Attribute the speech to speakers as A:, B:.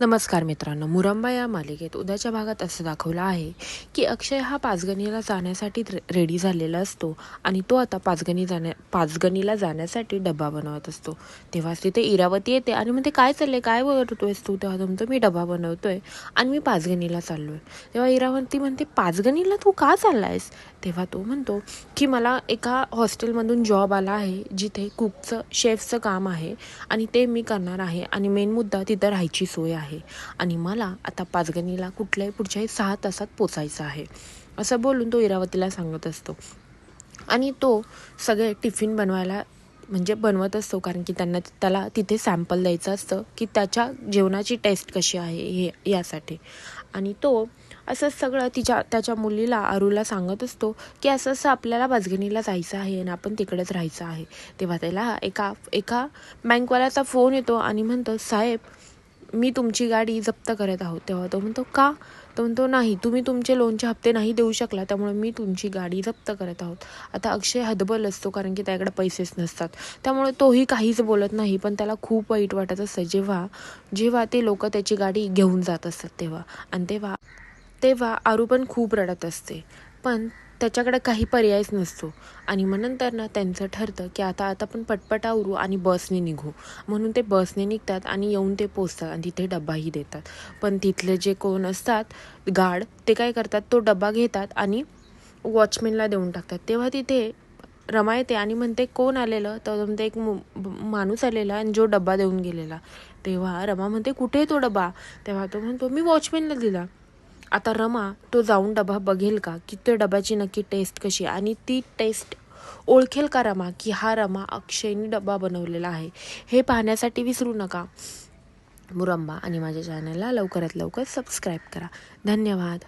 A: नमस्कार मित्रांनो मुरंबा या मालिकेत उद्याच्या भागात असं दाखवलं आहे की अक्षय हा पाचगणीला जाण्यासाठी रे- रेडी झालेला असतो आणि तो आता पाचगणी जाण्या पाचगणीला जाण्यासाठी डबा बनवत असतो. तेव्हाच तिथे इरावती येते आणि म्हणते काय चालले काय बनवतोयस तू? तेव्हा तुमचं मी डबा बनवतोय आणि मी पाचगणीला चाललो आहे तेव्हा इरावती म्हणते पाचगणीला तू का चाललायस? तेव्हा तो म्हणतो की मला एका हॉस्टेलमधून जॉब आला आहे जिथे कुकचं शेफचं काम आहे आणि ते मी करणार आहे आणि मेन मुद्दा तिथं राहायची सोय आहे. आणि मला आता पाचगणीला कुठल्याही पुढच्याही सहा तासात पोचायचं आहे. असं बोलून तो इरावतीला सांगत असतो. आणि तो सगळे टिफिन बनवायला म्हणजे बनवत असतो कारण की त्यांना त्याला तिथे सॅम्पल द्यायचं असतं की त्याच्या जेवणाची टेस्ट कशी आहे हे यासाठी. आणि तो असं सगळं तिच्या त्याच्या मुलीला आरूला सांगत असतो की असं असं आपल्याला पाचगणीला जायचं आहे आणि आपण तिकडेच राहायचं आहे. तेव्हा त्याला एका एका बँकवाल्याचा फोन येतो आणि म्हणतो साहेब मी तुमची गाडी जप्त करत आहोत. तेव्हा तो म्हणतो का? तो म्हणतो नाही तुम्ही तुमचे लोनचे हप्ते नाही देऊ शकला त्यामुळे मी तुमची गाडी जप्त करत आहोत. आता अक्षय हतबल असतो कारण की त्याकडे पैसेच नसतात. त्यामुळे तोही काहीच बोलत नाही पण त्याला खूप वाईट वाटत असतं. जेव्हा जेव्हा ते लोक त्याची गाडी घेऊन जात असतात तेव्हा. आणि तेव्हा तेव्हा आरू पण खूप रडत असते. पण त्याच्याकडे काही पर्यायच नसतो. आणि मग नंतर ना त्यांचं ठरतं की आता आता आपण पटपट आवरू आणि बसने निघू. म्हणून ते बसने निघतात आणि येऊन ते पोचतात आणि तिथे डब्बाही देतात. पण तिथले जे कोण असतात गार्ड ते काय करतात तो डब्बा घेतात आणि वॉचमॅनला देऊन टाकतात. तेव्हा तिथे रमा येते आणि म्हणते कोण आलेलं? तर म्हणते एक मु- माणूस आलेला आणि जो डब्बा देऊन गेलेला. तेव्हा रमा म्हणते कुठे आहे तो डबा तेव्हा तो म्हणतो मी वॉचमॅनला दिला. आता रमा तो जाऊन डबा बघेल का? की त्या डब्याची नक्की टेस्ट कशी आहे? आणि ती टेस्ट ओळखेल का रमा की हा रमा अक्षयनी डबा बनवलेला आहे? हे पाहण्यासाठी विसरू नका. मुरंबा आणि माझ्या चॅनलला लवकरात लवकर सबस्क्राईब करा. धन्यवाद.